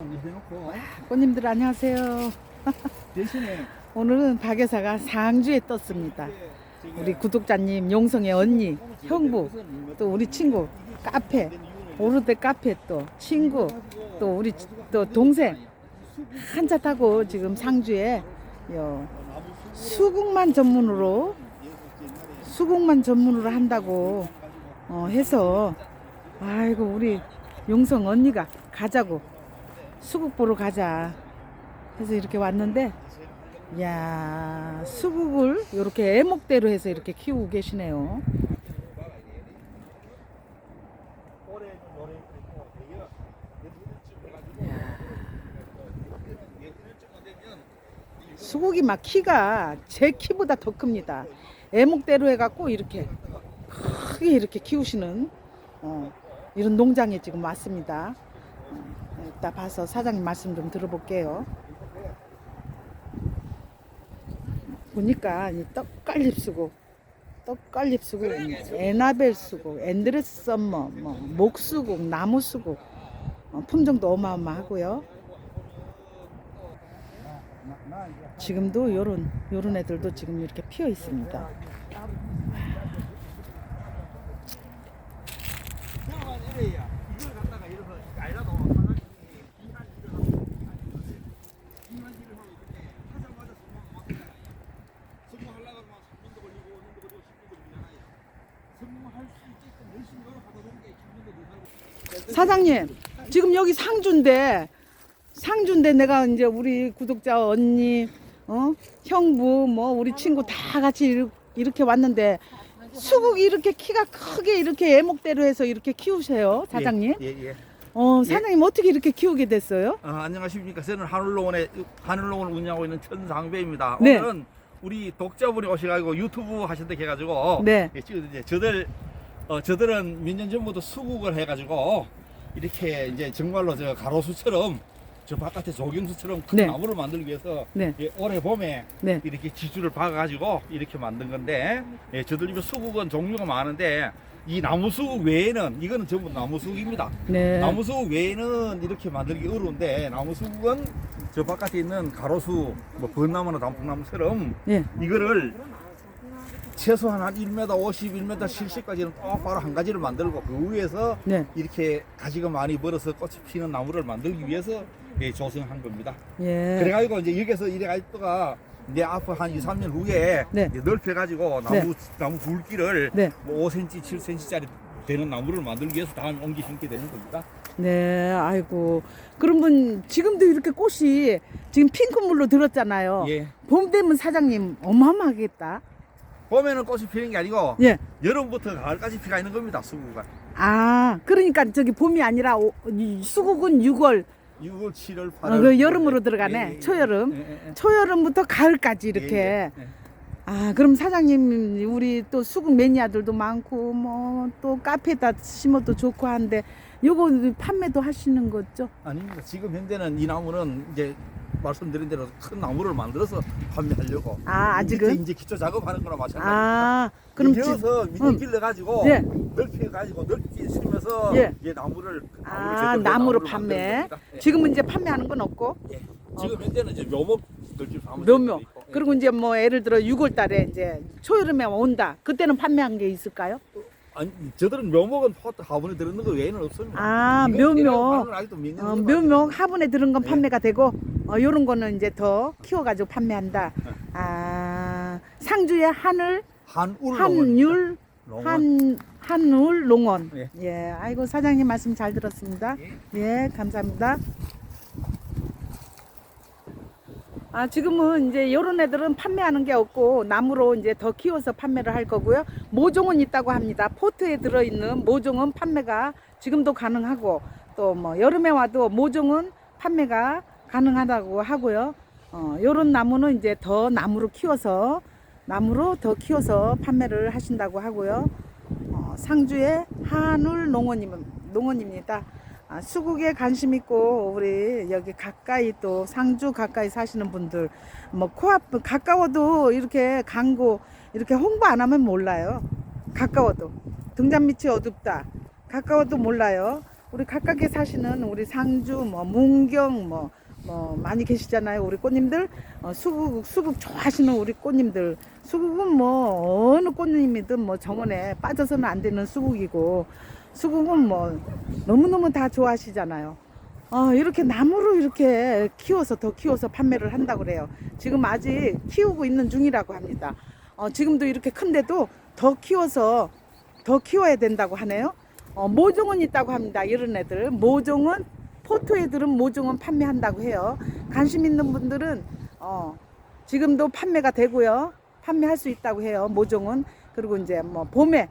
해놓고 꽃님들 안녕하세요. 대신에 오늘은 박여사가 상주에 떴습니다. 우리 구독자님, 용성의 언니, 형부, 또 우리 친구, 카페, 오르데 카페 또 친구, 또 우리 또 동생 한차 타고 지금 상주에 요 수국만 전문으로 수국만 전문으로 한다고 어, 해서 아이고 우리 용성 언니가 가자고 수국 보러 가자 해서 이렇게 왔는데 야 수국을 이렇게 애목대로 해서 이렇게 키우고 계시네요. 수국이 막 키가 제 키보다 더 큽니다. 애목대로 해갖고 이렇게 크게 이렇게 키우시는 어, 이런 농장에 지금 왔습니다. 어, 이따 봐서 사장님 말씀 좀 들어볼게요. 보니까 이 떡갈립 수국, 떡갈립 수국, 에나벨 수국, 앤드레스 썸머, 뭐 목수국, 나무 수국 어, 품종도 어마어마하고요. 지금도 요런 요런 애들도 지금 이렇게 피어 있습니다. 이걸 갖다가 이렇게 알라도 성공하려고 하면 3년도 걸리고 5년도 걸리고 10년도 걸리잖아요. 성공할 수 있게끔 열심히 노력하다 보니까 10년도 더 살고 사장님, 지금 여기 상주인데 상주인데 내가 이제 우리 구독자 언니, 어 형부, 뭐 우리 친구 다 같이 이렇게 왔는데 수국이 이렇게 키가 크게 이렇게 애목대로 해서 이렇게 키우세요, 사장님. 예, 예. 예. 어, 사장님 어떻게 이렇게 키우게 됐어요? 어, 안녕하십니까. 저는 하늘농원의 하늘농원을 운영하고 있는 천상배입니다. 네. 오늘은 우리 독자분이 오셔가지고 유튜브 하신다 해가지고 네. 예, 지금 이제 저들 어, 저들은 몇 년 전부터 수국을 해가지고 이렇게 이제 정말로 저 가로수처럼 저 바깥에 조경수처럼 큰 네. 나무를 만들기 위해서 네. 예, 올해 봄에 네. 이렇게 지주를 박아가지고 이렇게 만든 건데 예, 저들 집에 수국은 종류가 많은데 이 나무 수국 외에는 이거는 전부 나무 수국입니다. 네. 나무 수국 외에는 이렇게 만들기 어려운데 나무 수국은 저 바깥에 있는 가로수, 뭐 번나무나 단풍나무처럼 예. 이거를 최소한 한 1m 50, 1m 70까지는 똑바로 한 가지를 만들고 그 위에서 네. 이렇게 가지가 많이 벌어서 꽃이 피는 나무를 만들기 위해서 예, 조성한 겁니다. 예. 그래가지고 이제 여기서 이래가 있다가 내 앞으로 한 2, 3년 후에 네. 이제 넓혀가지고 나무, 나무 굵기를 네. 뭐 5cm, 7cm짜리 되는 나무를 만들기 위해서 다음에 옮기 심게 되는 겁니다. 네. 아이고. 그러면 지금도 이렇게 꽃이 지금 핑크물로 들었잖아요. 예. 봄 되면 사장님 어마어마하겠다. 봄에는 꽃이 피는 게 아니고 예. 여름부터 가을까지 피가 있는 겁니다. 수국가. 아, 그러니까 저기 봄이 아니라 오- 이 수국은 6월, 6월, 7월, 8월. 어, 그 여름으로 들어가네. 초여름. 예, 예, 예. 초여름부터 가을까지 이렇게. 예, 예. 아, 그럼 사장님, 우리 또 수국 매니아들도 많고, 뭐, 또 카페에다 심어도 좋고 한데, 요거 판매도 하시는 거죠? 아닙니다. 지금 현재는 이 나무는 이제 말씀드린 대로 큰 나무를 만들어서 판매하려고. 아, 밑에 아직은? 이제 기초 작업하는 거나 마찬가지입니다. 아, 그럼 지, 이어서 밑에 응. 길러 가지고 네. 넓혀 가지고 넓게 심으면서 예. 이제 나무를 아, 나무로 나무를 판매. 예. 지금은 이제 판매하는 건 없고, 예. 지금 현재는 이제 묘목 넓힐 사무실 몇몇. 그리고 이제 뭐, 예를 들어 6월 달에 이제 초여름에 온다. 그때는 판매한 게 있을까요? 아니 저들은 묘목은 포트 화분에 들어있는 거 외에는 없습니다. 아, 묘목. 어, 전에 묘목 화분에 들은 건 네. 판매가 되고 어, 요런 거는 이제 더 키워가지고 판매한다. 아 상주의 하늘 한울 한율 농원. 한 한울 농원. 예. 예, 아이고 사장님 말씀 잘 들었습니다. 예, 감사합니다. 아 지금은 이제 요런 애들은 판매하는 게 없고 나무로 이제 더 키워서 판매를 할 거고요. 모종은 있다고 합니다. 포트에 들어있는 모종은 판매가 지금도 가능하고 또 뭐 여름에 와도 모종은 판매가 가능하다고 하고요. 어, 요런 나무는 이제 더 나무로 키워서 나무로 더 키워서 판매를 하신다고 하고요. 어, 상주의 한울 농원님, 농원입니다. 아, 수국에 관심 있고 우리 여기 가까이 또 상주 가까이 사시는 분들 뭐 코앞 가까워도 이렇게 광고 이렇게 홍보 안 하면 몰라요. 가까워도 등잔 밑이 어둡다. 가까워도 몰라요. 우리 각각에 사시는 우리 상주, 뭐 문경, 뭐, 뭐 많이 계시잖아요. 우리 꽃님들 어, 수국 수국 좋아하시는 우리 꽃님들 수국은 뭐 어느 꽃님이든 뭐 정원에 빠져서는 안 되는 수국이고 수국은 뭐 너무 너무 다 좋아하시잖아요. 어, 이렇게 나무로 이렇게 키워서 더 키워서 판매를 한다고 그래요. 지금 아직 키우고 있는 중이라고 합니다. 어, 지금도 이렇게 큰데도 더 키워서 더 키워야 된다고 하네요. 어, 모종은 있다고 합니다. 이런 애들. 모종은 포토 애들은 모종은 판매한다고 해요. 관심 있는 분들은 어, 지금도 판매가 되고요. 판매할 수 있다고 해요. 모종은 그리고 이제 뭐 봄에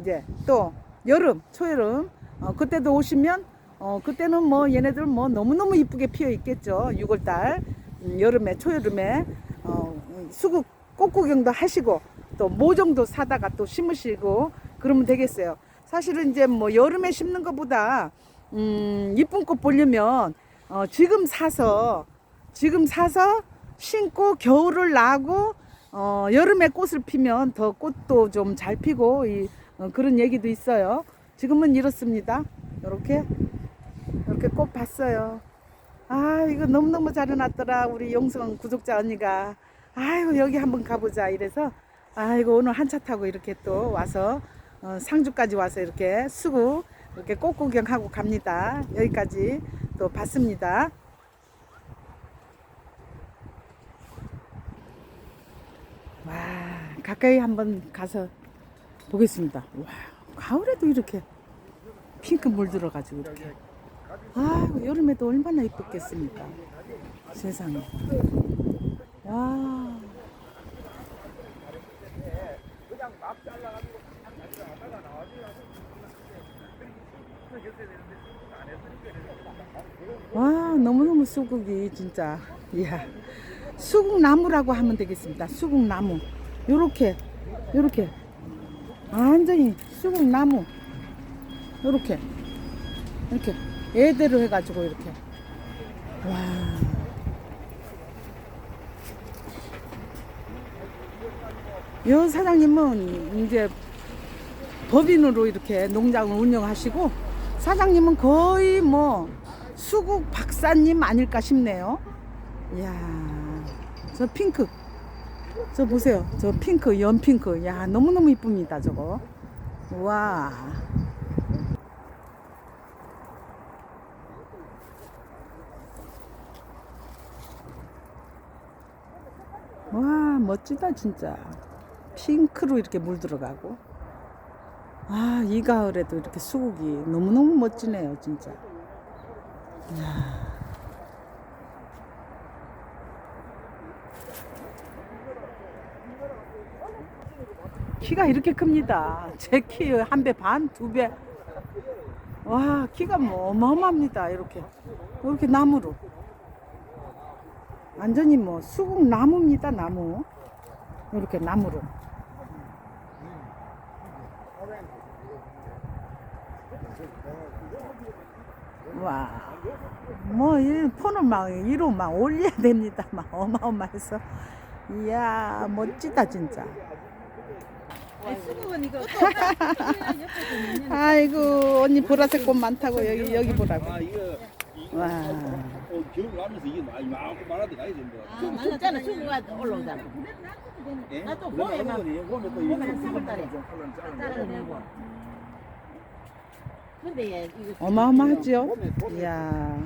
이제 또 여름, 초여름 어, 그때도 오시면 어, 그때는 뭐 얘네들 뭐 너무너무 이쁘게 피어 있겠죠. 6월달 음, 여름에 초여름에 어, 음, 수국 꽃 구경도 하시고 또 모종도 사다가 또 심으시고 그러면 되겠어요. 사실은 이제 뭐 여름에 심는 것보다 음, 이쁜 꽃 보려면 어, 지금 사서 지금 사서 심고 겨울을 나고 어, 여름에 꽃을 피면 더 꽃도 좀 잘 피고 이, 어, 그런 얘기도 있어요. 지금은 이렇습니다. 이렇게 이렇게 꽃 봤어요. 아 이거 너무너무 잘 해놨더라 우리 용성 구독자 언니가 아이고 여기 한번 가보자 이래서 아이고 오늘 한 차 타고 이렇게 또 와서 어, 상주까지 와서 이렇게 수국 이렇게 꽃 구경하고 갑니다. 여기까지 또 봤습니다. 와 가까이 한번 가서 보겠습니다. 와 가을에도 이렇게 핑크 물 들어가지고 이렇게 아 여름에도 얼마나 이뻤겠습니까 세상에 와 와 너무너무 수국이 진짜. 이야. 수국나무라고 하면 되겠습니다. 수국나무. 요렇게 요렇게. 완전히 수국나무. 요렇게. 이렇게. 애대로 해가지고 이렇게. 와. 여 사장님은 이제 법인으로 이렇게 농장을 운영하시고 사장님은 거의 뭐 수국 박사님 아닐까 싶네요. 이야, 저 핑크. 저 보세요. 저 핑크, 연핑크. 야, 너무너무 이쁩니다, 저거. 와. 와, 멋지다, 진짜. 핑크로 이렇게 물 들어가고. 아, 이 가을에도 이렇게 수국이 너무너무 멋지네요, 진짜. 키가 이렇게 큽니다. 제 키 한 배 반, 두 배. 와, 키가 뭐 어마어마합니다. 이렇게. 이렇게 나무로. 완전히 뭐 수국 나무입니다, 나무. 이렇게 나무로. 와, 뭐, 이 폰을 막, 위로 막 올려야 됩니다. 막 어마어마해서. 이야, 멋지다, 진짜. 아이고, 언니 보라색 꽃 많다고, 여기, 여기 보라고. 아 와. 어, 기억을 하면서 이게 많이 많고 많아도 가야 된다. 좀 춥잖아 수국가 올라오잖아 예? 나또 봄에 막 봄에 또 봄에 이거 한 삼월달에. 좀 컬러는 짜는 거. 따라 내고 근데 이거 봄에 이야.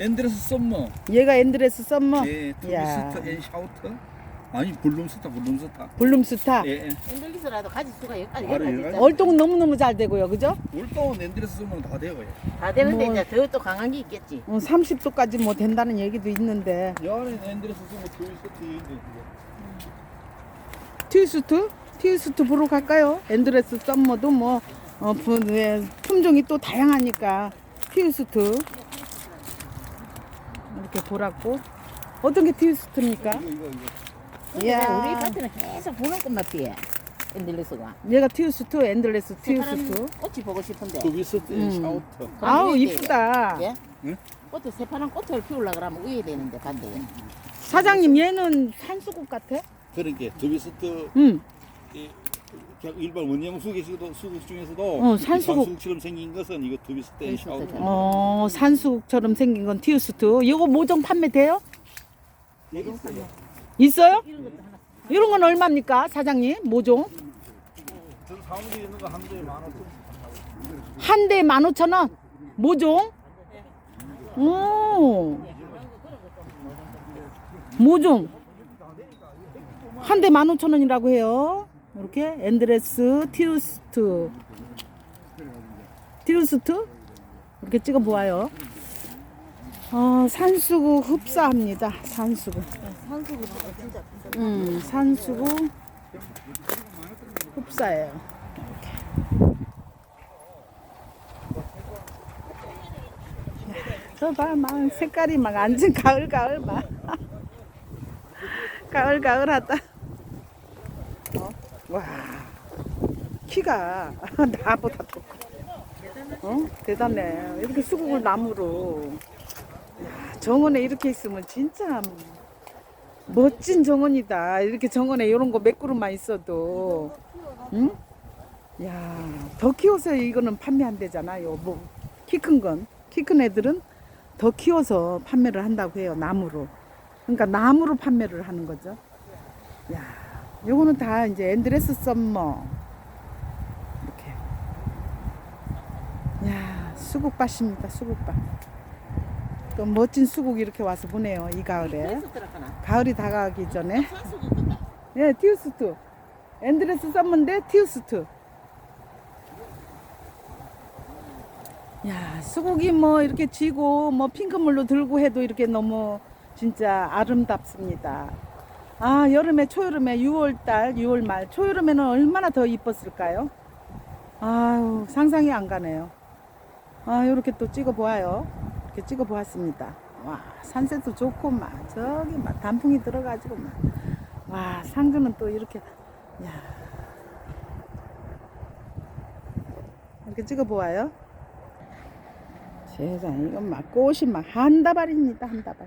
앤드레스 썸머. 얘가 앤드레스 썸머. 예, 이야. 투비스트 앤 샤우터. 아니 블룸스타 블룸스타. 블룸스타. 예, 예. 엔들리스라도 가지 수가 여기까지 바로 여기까지 여기까지? 있잖아. 얼동은 너무너무 잘 되고요, 그죠? 울동 앤드레스 썸머는 다 되고요. 다 되는데 뭐- 이제 더 또 강한 게 있겠지 어, 30도까지 뭐 된다는 얘기도 있는데. 이 안에 앤드레스 썸머 투비스트 있는데 티우스트? 티우스트 보러 갈까요? 앤드레스 썸머도 뭐, 어, 부- 예, 품종이 또 다양하니까. 티우스트. 이렇게 보라고. 어떤 게 티우스트입니까? 이야. 우리 밭에는 계속 보는 꽃만 피해 엔들리스가 얘가 티우스트, 앤드레스 티우스트. 새파란 꽃이 보고 싶은데 투비스트 앤 음. 샤우터. 아우, 이쁘다. 예? 응? 꽃을 새파란 꽃을 피우려 그러면 위에 되는데 반대에 사장님, 얘는 산수국 같아? 응. 이 그냥 일반 원형 수국에서도 수국 중에서도 어, 산수국. 산수국처럼 생긴 것은 이거 투비스테인. 샤우트. 어, 산수국처럼 생긴 건 티우스트. 이거 모종 판매돼요? 있어요? 이런 건 얼마입니까, 사장님? 모종? 저 사무실 있는 거 한 대에 만 오천. 한 대에 15,000원? 모종? 오. 모종. 한 대 15,000원이라고 해요. 이렇게 엔드레스 티우스트. 티우스트? 이렇게 찍어 보아요. 어, 산수국 흡사합니다. 산수국. 산수국 진짜 음, 산수국 흡사예요. 저봐 막 색깔이 막 완전 가을 가을 막 가을 가을하다. 어? 와 키가 나보다 더 커. 어? 대단해. 이렇게 수국을 나무로 야, 정원에 이렇게 있으면 진짜 멋진 정원이다. 이렇게 정원에 이런 거 몇 그루만 있어도, 응? 야, 더 키워서 이거는 판매한대잖아요. 뭐, 키 큰 건. 키 큰 애들은 더 키워서 판매를 한다고 해요. 나무로. 그러니까 나무로 판매를 하는 거죠. 야, 요거는 다 이제 엔드레스 썸머. 이렇게. 야, 수국밭입니다. 수국밭. 또 멋진 수국 이렇게 와서 보네요. 이 가을에. 가을이 다가가기 전에. 예, 티우스트. 엔드레스 썸머인데 티우스트. 야, 수국이 뭐 이렇게 지고 뭐 핑크물로 들고 해도 이렇게 너무 진짜 아름답습니다. 아, 여름에 초여름에 6월달, 6월 말 초여름에는 얼마나 더 이뻤을까요? 아유, 상상이 안 가네요. 아, 요렇게 또 찍어 보아요. 이렇게 찍어 보았습니다. 와, 산세도 좋고 막 저기 막 단풍이 들어가지고 막 와, 상주는 또 이렇게 야. 이렇게 찍어 보아요. 세상 이건 막 꽃이 막 한 다발입니다. 한 다발.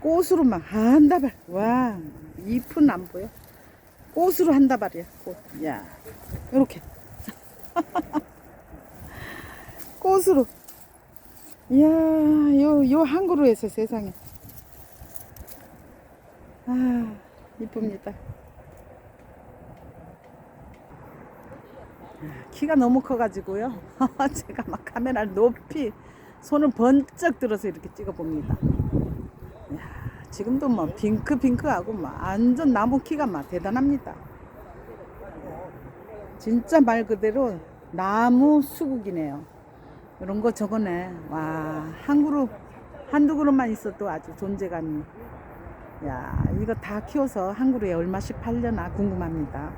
꽃으로 막한 다발. 와, 잎은 안 보여. 꽃으로 한 다발이야. 꽃. 야. 요렇게. 꽃으로. 이야, 요, 요 한 그루에서 세상에. 아, 이쁩니다. 키가 너무 커가지고요. 제가 막 카메라를 높이 손을 번쩍 들어서 이렇게 찍어봅니다. 지금도 뭐 핑크 핑크하고 막 완전 나무 키가 막 대단합니다. 진짜 말 그대로 나무 수국이네요. 이런 거 저거네. 와, 한 그룹, 한두 그룹만 있어도 아주 존재감이. 야, 이거 다 키워서 한 그루에 얼마씩 팔려나 궁금합니다.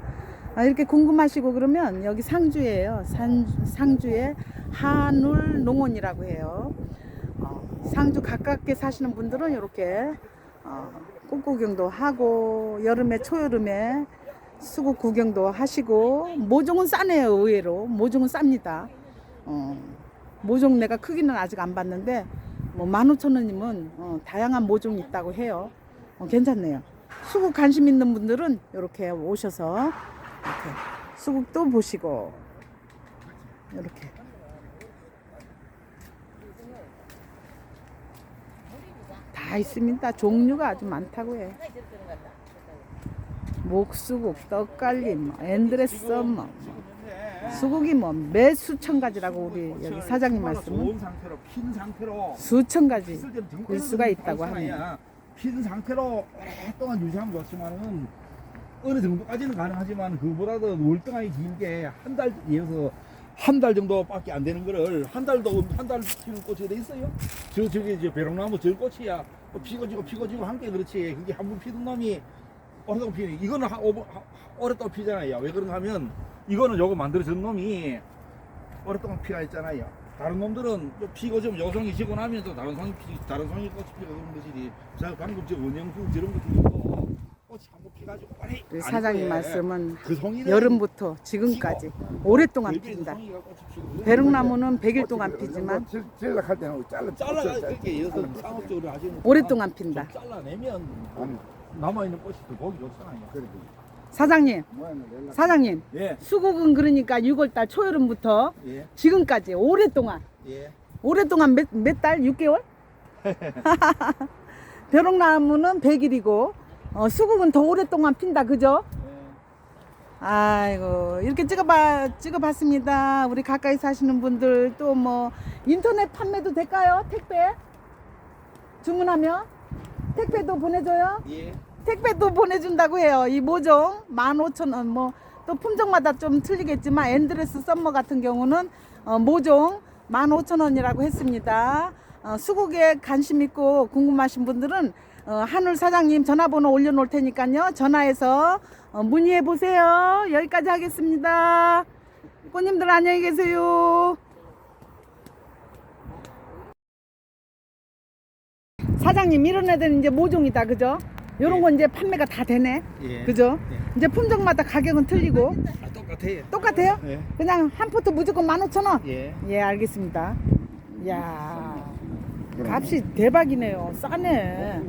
아, 이렇게 궁금하시고 그러면 여기 상주예요. 산, 상주에 한울 농원이라고 해요. 어, 상주 가깝게 사시는 분들은 이렇게 어, 꽃 구경도 하고 여름에 초여름에 수국 구경도 하시고 모종은 싸네요 의외로 모종은 쌉니다. 어, 모종 내가 크기는 아직 안 봤는데 뭐 15,000원이면 어, 다양한 모종이 있다고 해요. 어, 괜찮네요. 수국 관심 있는 분들은 이렇게 오셔서 이렇게 수국도 보시고 이렇게 다 있습니다. 종류가 아주 많다고 해요. 목수국, 떡갈비, 뭐 엔드레스 뭐 수국이 뭐몇 수천 가지라고 우리 여기 사장님 말씀은 상태로 핀 상태로 수천 가지 볼 수가 있다고. 합니다. 핀 상태로 오랫동안 유지하면 좋지만은 어느 정도까지는 가능하지만 그보다도 월등하게 길게 한 달 이어서 한 달 정도밖에 안 되는 거를 한 달도 한 달 피는 꽃이 돼 있어요. 저 저기 이제 배롱나무 저 꽃이야. 또 피고 지고 피고 지고 함께 그렇지. 그게 한 번 피던 놈이 오랫동안 피니. 이거는 한 오버- 하- 오랫동안 피잖아요. 왜 그런가 하면 이거는 요거 만들어진 놈이 오랫동안 피가 있잖아요. 다른 놈들은 또 피고 좀 요성이 지고 나면 또 다른 성이 피, 다른 성이 꽃이 피고 그런 것이지. 제가 방금 저 원형수 저런 거드 아닐 사장님. 말씀은 그 여름부터 지금까지 오랫동안 핀다. 배롱나무는 100일 동안 피지만 때는 잘라 여서 상업적으로 오랫동안 핀다. 잘라내면 남아 있는 꽃이 더 보기 좋잖아요. 사장님, 사장님. 예, 수국은 그러니까 6월달 초여름부터 예, 지금까지 오랫동안 예. 오랫동안 몇, 몇 달? 6개월? 벼룩나무는 100일이고 어, 수국은 더 오랫동안 핀다 그죠? 아이고 이렇게 찍어봐 찍어봤습니다 우리 가까이 사시는 분들 또 뭐 인터넷 판매도 될까요? 택배? 주문하면? 택배도 보내줘요? 예. 택배도 보내준다고 해요. 이 모종 15,000원 뭐 또 품종마다 좀 틀리겠지만 엔드레스 썸머 같은 경우는 어, 모종 15,000원이라고 했습니다. 어, 수국에 관심 있고 궁금하신 분들은 어, 한울 사장님 전화번호 올려놓을 테니까요. 전화해서 어, 문의해 보세요. 여기까지 하겠습니다. 꽃님들 안녕히 계세요. 사장님 이런 애들은 이제 모종이다 그죠? 요런 예. 건 이제 판매가 다 되네 예. 그죠? 예. 이제 품종마다 가격은 틀리고 아, 똑같아요. 똑같아요? 예. 그냥 한 포트 무조건 15,000원 예. 예 알겠습니다 이야 값이 대박이네요. 싸네.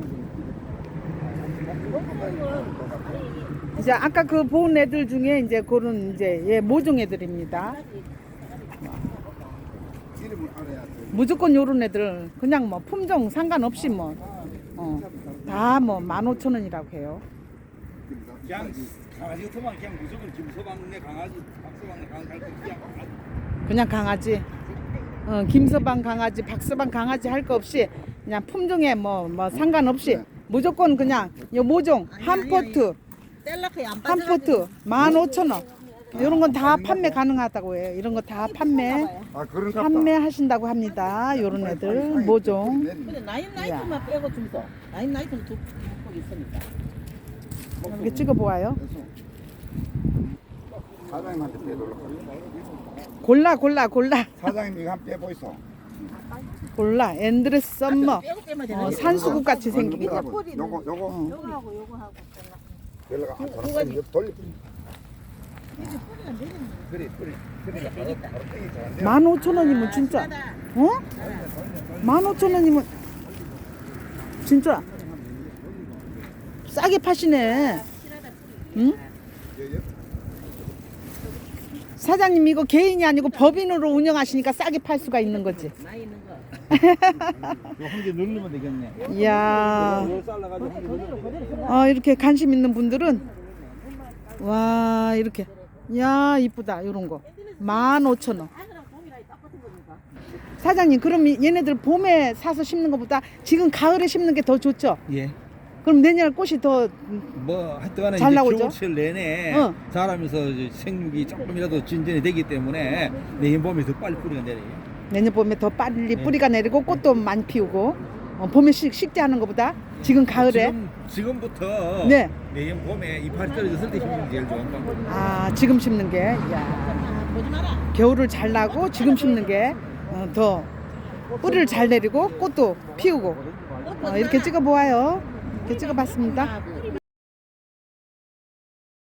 이제 아까 그 본 애들 중에 이제 그런 이제 예 모종 애들입니다. 무조건 요런 애들. 그냥 뭐 품종 상관없이 뭐. 어, 다뭐 15,000원이라고 해요. 그냥 강아지 같으면 그냥 무조건 김서방네 강아지, 박서방네 강아지. 그냥 강아지. 어, 김서방 강아지 박서방 강아지 할 거 없이 그냥 품종에 뭐 뭐 상관없이 무조건 그냥 요 모종 한 포트 한 포트 15,000원. 이런 건 다 판매 가능하다고 해요. 이런 거 다 판매 아 그런가 판매하신다고 합니다. 요런 애들 모종. 근데 나인 나이트만 빼고 줌서. 나인 나이트는 두복 있으니까. 이렇게 찍어 보아요. 사장님한테 빼돌려 골라 골라 골라. 사장님 이거 한번 빼보이소. 골라 엔드레스 썸머. 어. 산수국 같이 생긴 거 요거 요거 요거. 어. 요거하고 요거하고. 연락 안 돌아 이거 돌려 그래, 그래. 그러니까 바로, 바로 땡이 잘안 돼. 15,000원이면 진짜. 어? 15,000원이면 진짜. 싸게 파시네. 응? 사장님 이거 개인이 아니고 법인으로 운영하시니까 싸게 팔 수가 있는 거지 한개 누르면 되겠네. 이야. 어, 이렇게 관심 있는 분들은 와 이렇게 야 이쁘다 요런 거 15,000원 사장님 그럼 이- 얘네들 봄에 사서 심는 것보다 지금 가을에 심는 게 더 좋죠? 예. 그럼 내년에 꽃이 더 뭐 하여튼간에 잘 이제 나오죠? 겨울철 내내 어. 자라면서 이제 생육이 조금이라도 진전이 되기 때문에 내년 봄에 더 빨리 뿌리가 내려요. 내년 봄에 더 빨리 네. 뿌리가 내리고 꽃도 많이 피우고 어, 봄에 식, 식재하는 것보다 지금 가을에 지금 지금부터 네. 내년 봄에 이파리 떨어졌을 때 심는 게 제일 좋은 방법. 아 지금 심는 게 야. 겨울을 잘 나고 지금 심는 게 더 뿌리를 잘 내리고 꽃도 피우고 어, 이렇게 찍어 보아요. 이렇게 찍어 봤습니다. 아, 뿌리